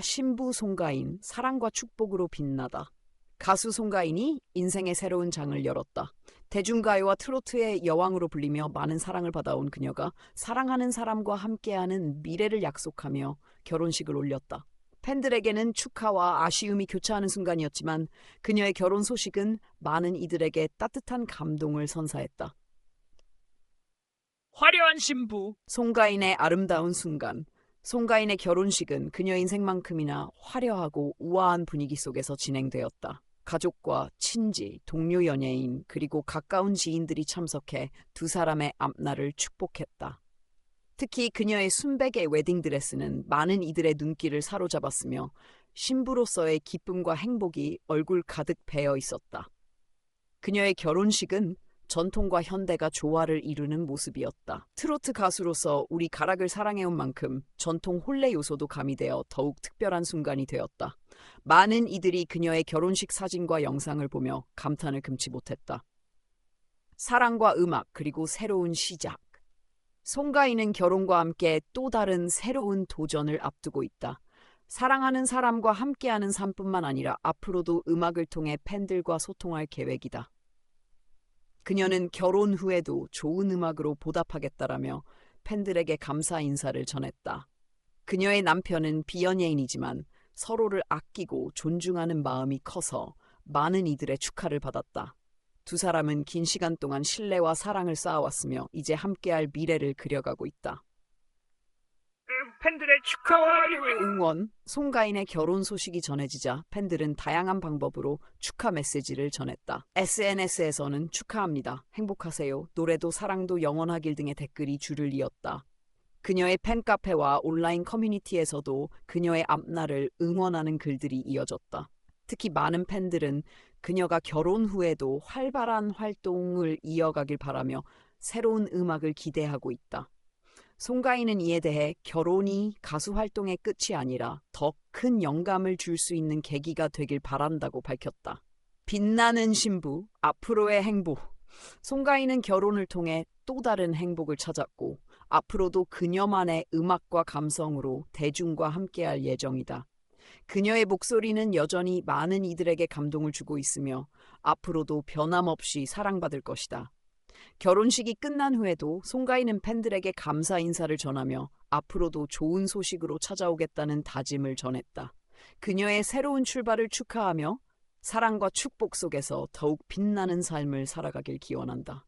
신부 송가인 사랑과 축복으로 빛나다. 가수 송가인이 인생의 새로운 장을 열었다. 대중가요와 트로트의 여왕으로 불리며 많은 사랑을 받아온 그녀가 사랑하는 사람과 함께하는 미래를 약속하며 결혼식을 올렸다. 팬들에게는 축하와 아쉬움이 교차하는 순간이었지만 그녀의 결혼 소식은 많은 이들에게 따뜻한 감동을 선사했다. 화려한 신부, 송가인의 아름다운 순간. 송가인의 결혼식은 그녀 인생만큼이나 화려하고 우아한 분위기 속에서 진행되었다. 가족과 친지, 동료 연예인, 그리고 가까운 지인들이 참석해 두 사람의 앞날을 축복했다. 특히 그녀의 순백의 웨딩드레스는 많은 이들의 눈길을 사로잡았으며 신부로서의 기쁨과 행복이 얼굴 가득 배어 있었다. 그녀의 결혼식은 전통과 현대가 조화를 이루는 모습이었다. 트로트 가수로서 우리 가락을 사랑해온 만큼 전통 혼례 요소도 가미되어 더욱 특별한 순간이 되었다. 많은 이들이 그녀의 결혼식 사진과 영상을 보며 감탄을 금치 못했다. 사랑과 음악 그리고 새로운 시작. 송가인은 결혼과 함께 또 다른 새로운 도전을 앞두고 있다. 사랑하는 사람과 함께하는 삶뿐만 아니라 앞으로도 음악을 통해 팬들과 소통할 계획이다. 그녀는 결혼 후에도 좋은 음악으로 보답하겠다라며 팬들에게 감사 인사를 전했다. 그녀의 남편은 비연예인이지만 서로를 아끼고 존중하는 마음이 커서 많은 이들의 축하를 받았다. 두 사람은 긴 시간 동안 신뢰와 사랑을 쌓아왔으며 이제 함께할 미래를 그려가고 있다. 팬들의 축하와 응원, 송가인의 결혼 소식이 전해지자 팬들은 다양한 방법으로 축하 메시지를 전했다. SNS에서는 축하합니다. 행복하세요. 노래도 사랑도 영원하길 등의 댓글이 줄을 이었다. 그녀의 팬카페와 온라인 커뮤니티에서도 그녀의 앞날을 응원하는 글들이 이어졌다. 특히 많은 팬들은 그녀가 결혼 후에도 활발한 활동을 이어가길 바라며 새로운 음악을 기대하고 있다. 송가인은 이에 대해 결혼이 가수 활동의 끝이 아니라 더 큰 영감을 줄 수 있는 계기가 되길 바란다고 밝혔다. 빛나는 신부, 앞으로의 행복. 송가인은 결혼을 통해 또 다른 행복을 찾았고 앞으로도 그녀만의 음악과 감성으로 대중과 함께할 예정이다. 그녀의 목소리는 여전히 많은 이들에게 감동을 주고 있으며 앞으로도 변함없이 사랑받을 것이다. 결혼식이 끝난 후에도 송가인은 팬들에게 감사 인사를 전하며 앞으로도 좋은 소식으로 찾아오겠다는 다짐을 전했다. 그녀의 새로운 출발을 축하하며 사랑과 축복 속에서 더욱 빛나는 삶을 살아가길 기원한다.